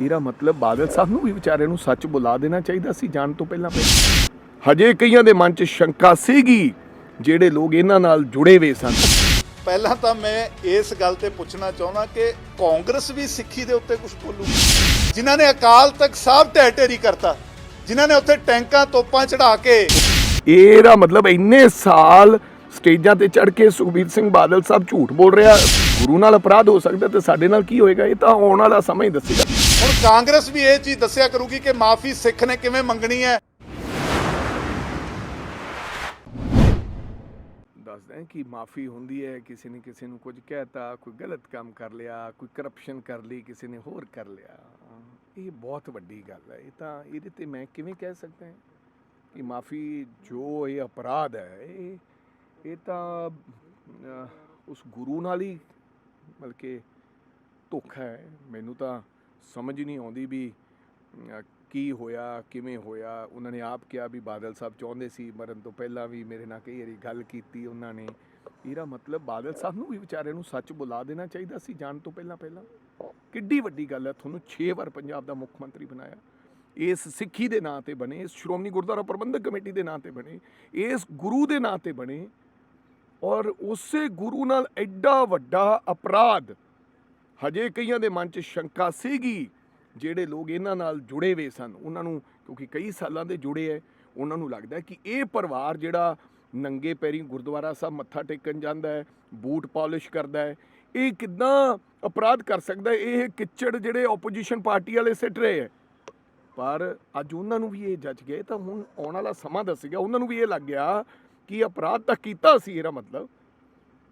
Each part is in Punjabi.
ਇਹਦਾ ਮਤਲਬ ਬਾਦਲ ਸਾਹਿਬ ਨੂੰ ਵੀ ਵਿਚਾਰੇ ਨੂੰ ਸੱਚ ਬੁਲਾ ਦੇਣਾ ਚਾਹੀਦਾ ਸੀ ਜਾਣ ਤੋਂ ਪਹਿਲਾਂ ਪਹਿਲਾਂ। ਹਜੇ ਕਈਆਂ ਦੇ ਮਨ 'ਚ ਸ਼ੰਕਾ ਸੀਗੀ ਜਿਹੜੇ ਲੋਕ ਇਹਨਾਂ ਨਾਲ ਜੁੜੇ ਹੋਏ ਸਨ। ਪਹਿਲਾਂ ਤਾਂ ਮੈਂ ਇਸ ਗੱਲ ਤੇ ਪੁੱਛਣਾ ਚਾਹੁੰਦਾ ਕਿ ਕਾਂਗਰਸ ਵੀ ਸਿੱਖੀ ਦੇ ਉੱਤੇ ਕੁਝ ਬੋਲੂ। ਜਿਨ੍ਹਾਂ ਨੇ ਅਕਾਲ ਤਖਤ ਸਾਹਿਬ ਢਹਿ ਢੇਰੀ ਕਰਤਾ ਜਿਨ੍ਹਾਂ ਨੇ ਉੱਥੇ ਟੈਂਕਾਂ ਤੋਪਾਂ ਚੜਾ ਕੇ। ਇਹਦਾ ਮਤਲਬ ਇੰਨੇ ਸਾਲ ਸਟੇਜਾਂ ਤੇ ਚੜ ਕੇ ਸੁਖਬੀਰ ਸਿੰਘ ਬਾਦਲ ਸਾਹਿਬ ਝੂਠ ਬੋਲ ਰਿਹਾ ਗੁਰੂ ਨਾਲ ਅਪਰਾਧ ਹੋ ਸਕਦਾ ਤੇ ਸਾਡੇ ਨਾਲ ਕੀ ਹੋਏਗਾ? ਇਹ ਤਾਂ ਆਉਣ ਵਾਲਾ ਸਮਾਂ ਹੀ ਦੱਸੇਗਾ। ਕਾਂਗਰਸ ਵੀ ਇਹ ਚੀਜ਼ ਦੱਸਿਆ ਕਰੂਗੀ ਕਿ ਮਾਫੀ ਸਿੱਖ ਨੇ ਕਿਵੇਂ ਮੰਗਣੀ ਹੈ। ਦੱਸਦੇ ਹਾਂ ਕਿ ਮਾਫੀ ਹੁੰਦੀ ਹੈ, ਕਿਸੇ ਨੇ ਕਿਸੇ ਨੂੰ ਕੁਝ ਕਹਿਤਾ, ਕੋਈ ਗਲਤ ਕੰਮ ਕਰ ਲਿਆ, ਕੋਈ ਕਰਪਸ਼ਨ ਕਰ ਲਈ, ਕਿਸੇ ਨੇ ਹੋਰ ਕਰ ਲਿਆ। ਇਹ ਬਹੁਤ ਵੱਡੀ ਗੱਲ ਹੈ। ਇਹ ਤਾਂ ਇਹਦੇ ਤੇ ਮੈਂ ਕਿਵੇਂ ਕਹਿ ਸਕਦਾ ਕਿ ਮਾਫੀ ਜੋ ਇਹ ਅਪਰਾਧ ਹੈ, ਇਹ ਇਹ ਤਾਂ ਉਸ ਗੁਰੂ ਨਾਲ ਹੀ ਬਲਕਿ ਧੋਖਾ ਹੈ। ਮੈਨੂੰ ਤਾਂ ਸਮਝ ਹੀ ਨਹੀਂ ਆਉਂਦੀ ਵੀ ਕੀ ਹੋਇਆ, ਕਿਵੇਂ ਹੋਇਆ? ਉਹਨਾਂ ਨੇ ਆਪ ਕਿਹਾ ਵੀ ਬਾਦਲ ਸਾਹਿਬ ਚਾਹੁੰਦੇ ਸੀ ਮਰਨ ਤੋਂ ਪਹਿਲਾਂ ਵੀ ਮੇਰੇ ਨਾਲ ਕਈ ਵਾਰੀ ਗੱਲ ਕੀਤੀ ਉਹਨਾਂ ਨੇ। ਇਹਦਾ ਮਤਲਬ ਬਾਦਲ ਸਾਹਿਬ ਨੂੰ ਵੀ ਵਿਚਾਰੇ ਨੂੰ ਸੱਚ ਬੁਲਾ ਦੇਣਾ ਚਾਹੀਦਾ ਸੀ, ਜਾਣ ਤੋਂ ਪਹਿਲਾਂ ਪਹਿਲਾਂ। ਕਿੱਡੀ ਵੱਡੀ ਗੱਲ ਹੈ, ਤੁਹਾਨੂੰ 6 ਵਾਰ ਪੰਜਾਬ ਦਾ ਮੁੱਖ ਮੰਤਰੀ ਬਣਾਇਆ। ਇਸ ਸਿੱਖੀ ਦੇ ਨਾਂ ਤੇ ਬਣੇ, ਇਸ ਸ਼੍ਰੋਮਣੀ ਗੁਰਦੁਆਰਾ ਪ੍ਰਬੰਧਕ ਕਮੇਟੀ ਦੇ ਨਾਂ ਤੇ ਬਣੇ, ਇਸ ਗੁਰੂ ਦੇ ਨਾਂ ਤੇ ਬਣੇ ਔਰ ਉਸੇ ਗੁਰੂ ਨਾਲ ਐਡਾ ਵੱਡਾ ਅਪਰਾਧ ਹਜੇ ਕਈਆਂ ਦੇ ਮਨ 'ਚ ਸ਼ੰਕਾ ਸੀਗੀ ਜਿਹੜੇ ਲੋਕ ਇਹਨਾਂ ਨਾਲ ਜੁੜੇ ਹੋਏ ਸਨ। ਉਹਨਾਂ ਨੂੰ ਕਿਉਂਕਿ ਕਈ ਸਾਲਾਂ ਦੇ ਜੁੜੇ ਐ ਉਹਨਾਂ ਨੂੰ ਲੱਗਦਾ ਕਿ ਇਹ ਪਰਿਵਾਰ ਜਿਹੜਾ ਨੰਗੇ ਪੈਰੀ ਗੁਰਦੁਆਰਾ ਸਾਹਿਬ ਮੱਥਾ ਟੇਕਣ ਜਾਂਦਾ ਹੈ, ਬੂਟ ਪਾਲਿਸ਼ ਕਰਦਾ ਹੈ, ਇਹ ਕਿਦਾਂ ਅਪਰਾਧ ਕਰ ਸਕਦਾ ਇਹ ਕਿਚੜ ਜਿਹੜੇ ਆਪੋਜੀਸ਼ਨ ਪਾਰਟੀ ਵਾਲੇ ਸਿੱਟ ਰਹੇ ਹੈ। ਪਰ ਅੱਜ ਉਹਨਾਂ ਨੂੰ ਵੀ ਇਹ ਜੱਜ ਗਏ ਤਾਂ ਹੁਣ ਆਉਣ ਵਾਲਾ ਸਮਾਂ ਦੱਸੇਗਾ। ਉਹਨਾਂ ਨੂੰ ਵੀ ਇਹ ਲੱਗ ਗਿਆ ਕਿ ਅਪਰਾਧ ਤਾਂ ਕੀਤਾ ਸੀ ਇਹਦਾ ਮਤਲਬ।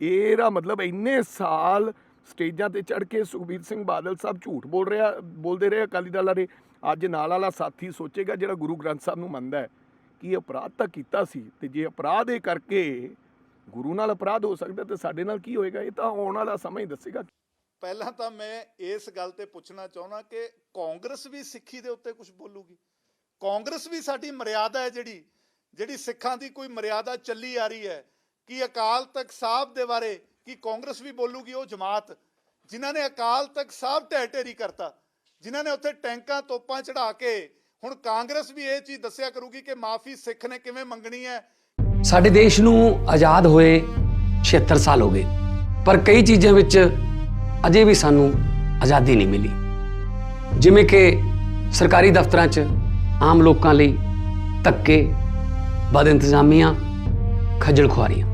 ਇਹਦਾ ਮਤਲਬ ਇੰਨੇ ਸਾਲ ਸਟੇਜਾਂ ਤੇ ਚੜ ਕੇ ਸੁਖਬੀਰ ਸਿੰਘ ਬਾਦਲ ਸਾਹਿਬ ਝੂਠ ਬੋਲ ਰਿਹਾ, ਬੋਲਦੇ ਰਹੇ ਅਕਾਲੀ ਦਲ ਵਾਲੇ। ਅੱਜ ਨਾਲ ਵਾਲਾ ਸਾਥੀ ਸੋਚੇਗਾ ਜਿਹੜਾ ਗੁਰੂ ਗ੍ਰੰਥ ਸਾਹਿਬ ਨੂੰ ਮੰਨਦਾ ਹੈ ਕਿ ਇਹ ਅਪਰਾਧ ਤਾਂ ਕੀਤਾ ਸੀ ਤੇ ਜੇ ਅਪਰਾਧ ਇਹ ਕਰਕੇ ਗੁਰੂ ਨਾਲ ਅਪਰਾਧ ਹੋ ਸਕਦਾ ਤੇ ਸਾਡੇ ਨਾਲ ਕੀ ਹੋਏਗਾ? ਇਹ ਤਾਂ ਆਉਣ ਵਾਲਾ ਸਮਾਂ ਹੀ ਦੱਸੇਗਾ। ਪਹਿਲਾਂ ਤਾਂ ਮੈਂ ਇਸ ਗੱਲ ਤੇ ਪੁੱਛਣਾ ਚਾਹੁੰਦਾ ਕਿ ਕਾਂਗਰਸ ਵੀ ਸਿੱਖੀ ਦੇ ਉੱਤੇ ਕੁਝ ਬੋਲੂਗੀ? ਕਾਂਗਰਸ ਵੀ ਸਾਡੀ ਮਰਿਆਦਾ ਹੈ ਜਿਹੜੀ ਜਿਹੜੀ ਸਿੱਖਾਂ ਦੀ ਕੋਈ ਮਰਿਆਦਾ ਚੱਲੀ ਆ ਰਹੀ ਹੈ। ਕਿ ਅਕਾਲ ਤਖਤ ਸਾਹਿਬ ਦੇ ਬਾਰੇ ਕਿ ਕਾਂਗਰਸ ਵੀ ਬੋਲੂਗੀ ਉਹ ਜਮਾਤ, ਜਿਨ੍ਹਾਂ ਨੇ ਅਕਾਲ ਤਖਤ ਸਾਹਿਬ ਢਹਿ ਢੇਰੀ ਕਰਤਾ, ਜਿਨ੍ਹਾਂ ਨੇ ਉੱਥੇ ਟੈਂਕਾਂ ਤੋਪਾਂ ਚੜਾ ਕੇ, ਹੁਣ ਕਾਂਗਰਸ ਵੀ ਇਹ ਚੀਜ਼ ਦੱਸਿਆ ਕਰੂਗੀ ਕਿ ਮਾਫੀ ਸਿੱਖ ਨੇ ਕਿਵੇਂ ਮੰਗਣੀ ਹੈ। ਸਾਡੇ ਦੇਸ਼ ਨੂੰ ਆਜ਼ਾਦ ਹੋਏ 76 ਸਾਲ ਹੋ ਗਏ, ਪਰ ਕਈ ਚੀਜ਼ਾਂ ਵਿੱਚ ਅਜੇ ਵੀ ਸਾਨੂੰ ਆਜ਼ਾਦੀ ਨਹੀਂ ਮਿਲੀ। ਜਿਵੇਂ ਕਿ ਸਰਕਾਰੀ ਦਫ਼ਤਰਾਂ 'ਚ ਆਮ ਲੋਕਾਂ ਲਈ ਧੱਕੇ ਬਦ ਇੰਤਜ਼ਾਮੀਆਂ ਖੱਜਲ ਖੁਆਰੀਆਂ।